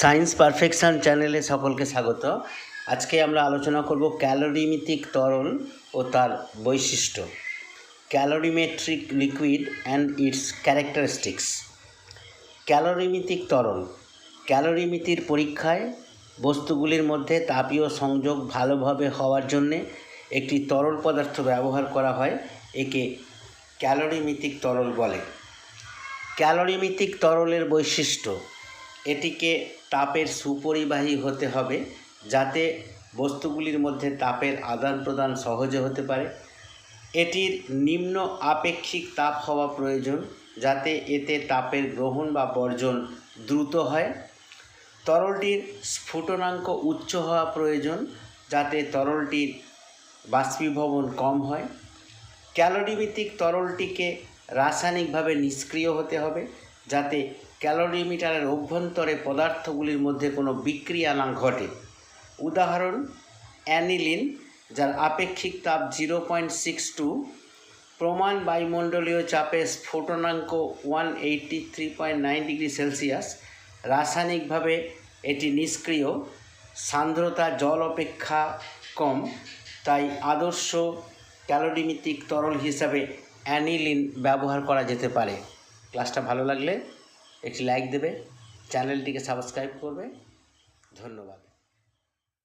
Science perfection চ্যানেলে সকলকে স্বাগত। আজকে আমরা আলোচনা করব ক্যালোরিমিতিক তরল ও তার বৈশিষ্ট্য। Calorimetric liquid and its characteristics ক্যালোরিমিতিক তরল ক্যালোরিমিতির পরীক্ষায় বস্তুগুলির মধ্যে তাপীয় সংযোগ ভালোভাবে হওয়ার জন্যে একটি তরল পদার্থ ব্যবহার করা হয়, একে ক্যালোরিমিতিক তরল বলে। ক্যালোরিমিতিক তরলের বৈশিষ্ট্য। এটিকে তাপের সুপরিবাহী হতে হবে, যাতে বস্তুগুলির মধ্যে তাপের আদান প্রদান সহজে হতে পারে। এটির নিম্ন আপেক্ষিক তাপ হওয়া প্রয়োজন, যাতে এতে তাপের গ্রহণ বা বর্জন দ্রুত হয়। তরলটির স্ফুটনাঙ্ক উচ্চ হওয়া প্রয়োজন, যাতে তরলটির বাষ্পীভবন কম হয়। ক্যালোরিভিত্তিক তরলটিকে রাসায়নিকভাবে নিষ্ক্রিয় হতে হবে, যাতে ক্যালোরিমিটারের অভ্যন্তরে পদার্থগুলির মধ্যে কোনো বিক্রিয়া না ঘটে। উদাহরণ, অ্যানিলিন, যার আপেক্ষিক তাপ জিরো পয়েন্ট সিক্স টু, প্রমাণ বায়ুমণ্ডলীয় চাপে স্ফুটনাঙ্ক one eighty three point nine degree Celsius, রাসায়নিকভাবে এটি নিষ্ক্রিয়, সান্দ্রতা জল অপেক্ষা কম, তাই আদর্শ ক্যালোরিমিতিক তরল হিসাবে অ্যানিলিন ব্যবহার করা যেতে পারে। ক্লাসটা ভালো লাগলে একটি লাইক দেবে চ্যানেলটিকে সাবস্ক্রাইব করবে। ধন্যবাদ।